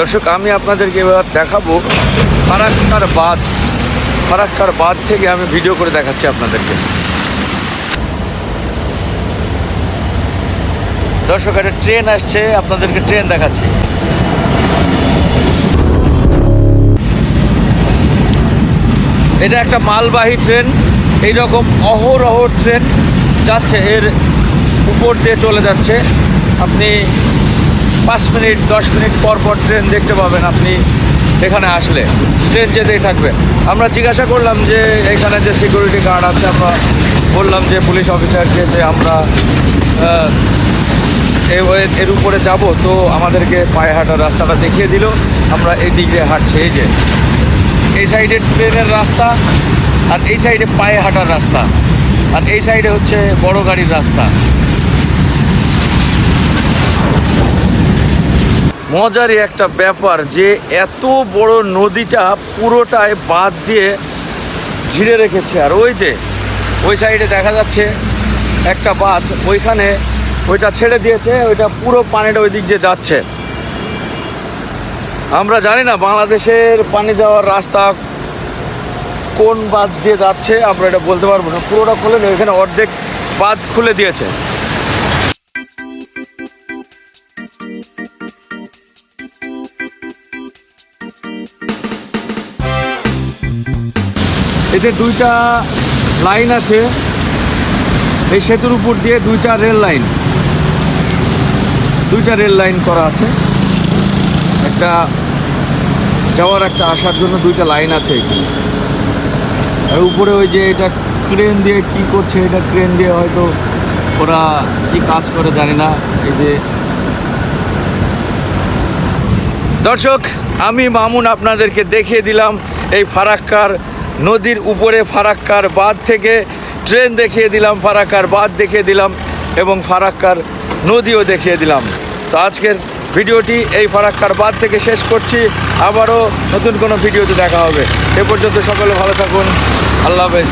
দর্শক, আমি আপনাদেরকে এবার দেখাবো ফারাক্কার বাঁধ। ফারাক্কার বাঁধ থেকে আমি ভিডিও করে দেখাচ্ছি আপনাদেরকে। দর্শক, একটা ট্রেন আসছে, আপনাদেরকে ট্রেন দেখাচ্ছি। এটা একটা মালবাহী ট্রেন এই রকম অহরহ ট্রেন যাচ্ছে, এর উপর দিয়ে চলে যাচ্ছে। আপনি পাঁচ মিনিট, দশ মিনিট পর পর ট্রেন দেখতে পাবেন আপনি এখানে আসলে। ট্রেন যেতেই থাকবে। আমরা জিজ্ঞাসা করলাম যে এখানে যে সিকিউরিটি গার্ড আছে, আমরা বললাম যে পুলিশ অফিসারকে যে আমরা এর উপরে যাব। তো আমাদেরকে পায়ে হাঁটার রাস্তাটা দেখিয়ে দিল। আমরা এই দিক হাঁটছি, এই যে। এই সাইডে ট্রেনের রাস্তা আর এই সাইডে পায়ে হাঁটার রাস্তা। আর এই সাইডে হচ্ছে বড় গাড়ির রাস্তা। মজারই একটা ব্যাপার যে এত বড় নদীটা পুরোটায় বাদ দিয়ে ঘিরে রেখেছে। আর ওই যে, ওই সাইডে দেখা যাচ্ছে একটা বাঁধ, ওইখানে ওইটা ছেড়ে দিয়েছে, ওইটা পুরো পানিটা ওই দিক দিয়ে যাচ্ছে। আমরা জানি না বাংলাদেশের পানি যাওয়ার রাস্তা কোন বাঁধ দিয়ে যাচ্ছে, আমরা এটা বলতে পারব না। পুরোটা খুলে নেই এখানে অর্ধেক বাঁধ খুলে দিয়েছে। এতে দুইটা লাইন আছে, এই সেতুর উপর দিয়ে দুইটা রেল লাইন। দুইটা রেল লাইন করা আছে। একটা যাওয়ার একটা আসার জন্য দুইটা লাইন আছে আর উপরে ওই যে এটা ক্রেন দিয়ে কি করছে, এটা ক্রেন দিয়ে হয়তো ওরা কি কাজ করে জানি না, এই যে দর্শক, আমি মামুন আপনাদেরকে দেখিয়ে দিলাম এই ফারাক্কার নদীর উপরে ফারাক্কার বাঁধ থেকে ট্রেন দেখিয়ে দিলাম, ফারাক্কার বাঁধ দেখিয়ে দিলাম এবং ফারাক্কার নদীও দেখিয়ে দিলাম। তো আজকের ভিডিওটি এই ফারাক্কার বাদ থেকে শেষ করছি। আবারও নতুন কোনো ভিডিওতে দেখা হবে। এ পর্যন্ত সকলে ভালো থাকুন। আল্লাহ হাফেজ।